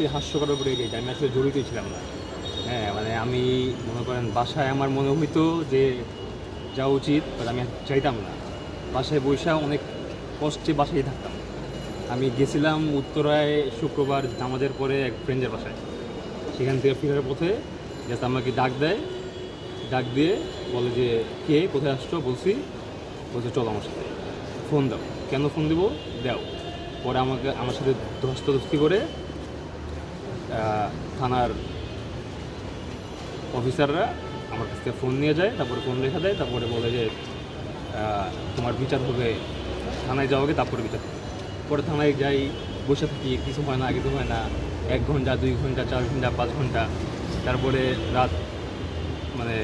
সবচেয়ে হাস্যকর এটাই যে, আমি আসলে জড়িতই ছিলাম না। হ্যাঁ মানে আমি মনে করেন বাসায় আমার মনে হইতো যে যাওয়া উচিত বাট আমি চাইতাম না। বাসায় বৈশা অনেক কষ্টে বাসায় থাকতাম। আমি গেছিলাম উত্তরায় শুক্রবার নামাজের পরে এক ফ্রেন্ডের বাসায়। সেখান থেকে ফেরার পথে যাতে আমাকে ডাক দেয়, ডাক দিয়ে বলে যে, কে? কোথায় আসছো? বলছি, বলছে, চলো আমার সাথে। ফোন দাও। কেন ফোন দিব? দাও। পরে আমাকে, আমার সাথে ধস্তাধস্তি করে থানার অফিসাররা আমার কাছ থেকে ফোন নিয়ে যায়, তারপরে ফোন রেখে দেয়, তারপরে বলে যে তোমার বিচার হবে, থানায় যাওয়াকে তারপরে বিচার। পরে থানায় যাই, বসে থাকি, কিছু হয় না, কিছু হয় না, এক ঘণ্টা, দুই ঘণ্টা, চার ঘণ্টা, পাঁচ ঘণ্টা তারপরে রাত মানে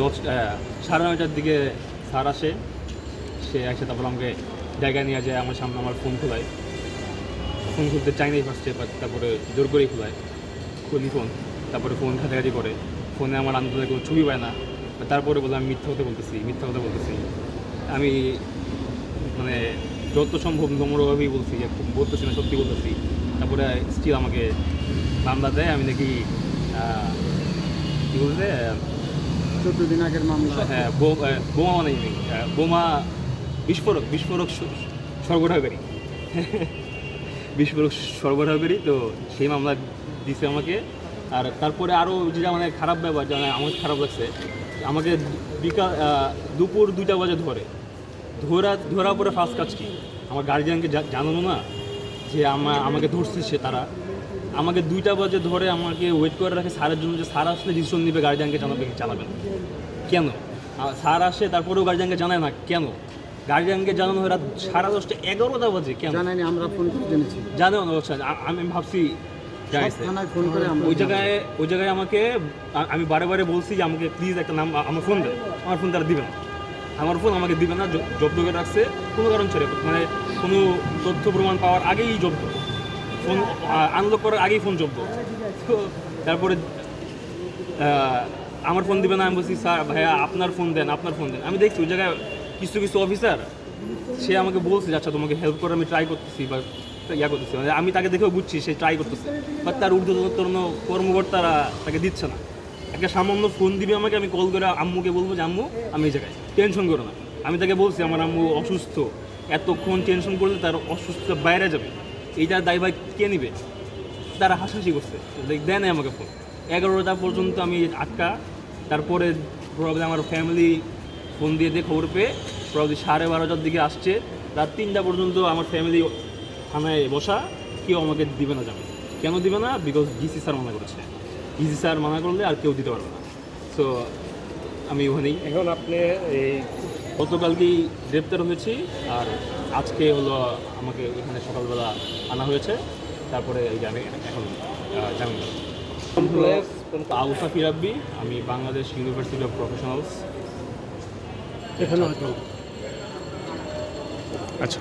দশ সাড়ে নয়টার দিকে স্যার আসে, সে এসে তারপর আমাকে জায়গায় নিয়ে যায়, আমার সামনে আমার ফোন খোলায় ফোন খুলতে চাই নাই ফার্স্টে তারপরে জোর করেই খোলায়। খুলি ফোন তারপরে ফোন ঘাটাঘাটি করে। ফোনে আমার আন্দোলনের কোনো ছবি পায় না। তারপরে বলে আমি মিথ্যা কথা বলতেছি মিথ্যা কথা বলতেছি। আমি মানে যত সম্ভব নম্রভাবেই বলছি যে খুব বলতেছি না সত্যি বলতেছি। তারপরে স্টিল আমাকে মামলা দেয়। আমি নাকি কী বলতে চোদ্দ দিন আগের মামলা। হ্যাঁ বো- বোমা মানে বোমা বিস্ফোরক বিস্ফোরক সরবরাহকারী বিস্ফোরক সরবরাহকারী তো সেই মামলা দিছে আমাকে। আর তারপরে আরও যেটা মানে খারাপ ব্যাপার, যেটা আমার খারাপ লাগছে, আমাকে বিকাল দুপুর দুইটা বাজে ধরে। ধরা, ধরার পরে ফার্স্ট কাজ কি? আমার গার্জিয়ানকে জানানো না যে আমার আমাকে ধরছে সে তারা। আমাকে দুইটা বাজে ধরে আমাকে ওয়েট করে রাখে স্যারের জন্য যে সার আসলে ডিসিশন নিবে গার্জিয়ানকে জানাবে জানাবেন কেন? স্যার আসে, তারপরেও গার্জিয়ানকে জানায় না, কেন? গার্জিয়ানকে জানানো হয় রাত সাড়ে দশটা এগারোটা বাজে কেন? জানাইনি আমরা ফোন করে জেনেছি। জানেও না হচ্ছে আমি ভাবছি থানায় ফোন করে ওই জায়গায় ওই জায়গায় আমাকে আমি বারে বারে বলছি যে আমাকে প্লিজ একটা নাম আমার ফোন দেন। আমার ফোন তারা দিবে না। আমার ফোন আমাকে দিবে না জব্দ করে রাখছে কোনো কারণ ছেড়ে মানে কোনো তথ্য প্রমাণ পাওয়ার আগেই জব্দ ফোন আনলক করার আগেই ফোন জব্দ তো তারপরে আমার ফোন দিবে না আমি বলছি স্যার ভাইয়া আপনার ফোন দেন আপনার ফোন দেন। আমি দেখছি ওই জায়গায় কিছু কিছু অফিসার সে আমাকে বলছে আচ্ছা তোমাকে হেল্প করে আমি ট্রাই করতেছি বা ইয়া করতেছি। মানে আমি তাকে দেখেও বুঝছি সে ট্রাই করতেছে। বাট তার ঊর্ধ্বতন কর্মকর্তারা তাকে দিচ্ছে না। একটা সামান্য ফোন দিবে আমাকে, আমি কল করে আম্মুকে বলব যে, আম্মু, আমি এই জায়গায় টেনশন করো না। আমি তাকে বলছি, আমার আম্মু অসুস্থ। এতক্ষণ টেনশন করলে তার অসুস্থতা বাইরে যাবে। এইটার দায়ভার কে নিবে? তারা হাসাহাসি করছে। দেয় নাই আমাকে ফোন এগারোটা পর্যন্ত আমি আটকা। তারপরে আমার ফ্যামিলি ফোন দিয়ে দিয়ে খবর পেয়ে প্রবলেম সাড়ে বারোটার দিকে আসছে। রাত তিনটা পর্যন্ত আমার ফ্যামিলি থানায় বসা কেউ আমাকে দিবে না যাবে কেন দিবে না? বিকজ ডিসি স্যার মানা করেছে। ডিসি স্যার মানা করলে আর কেউ দিতে পারবে না। সো আমি ওখানেই এখন আপনি এই গতকালকেই গ্রেপ্তার হয়েছি আর আজকে হলো আমাকে এখানে সকালবেলা আনা হয়েছে। তারপরে এই যে আমি এখন জামিন প্লেস আউসা ফিরাব্বি আমি বাংলাদেশ ইউনিভার্সিটি অফ প্রফেশনালস এখানে হয়তো আচ্ছা।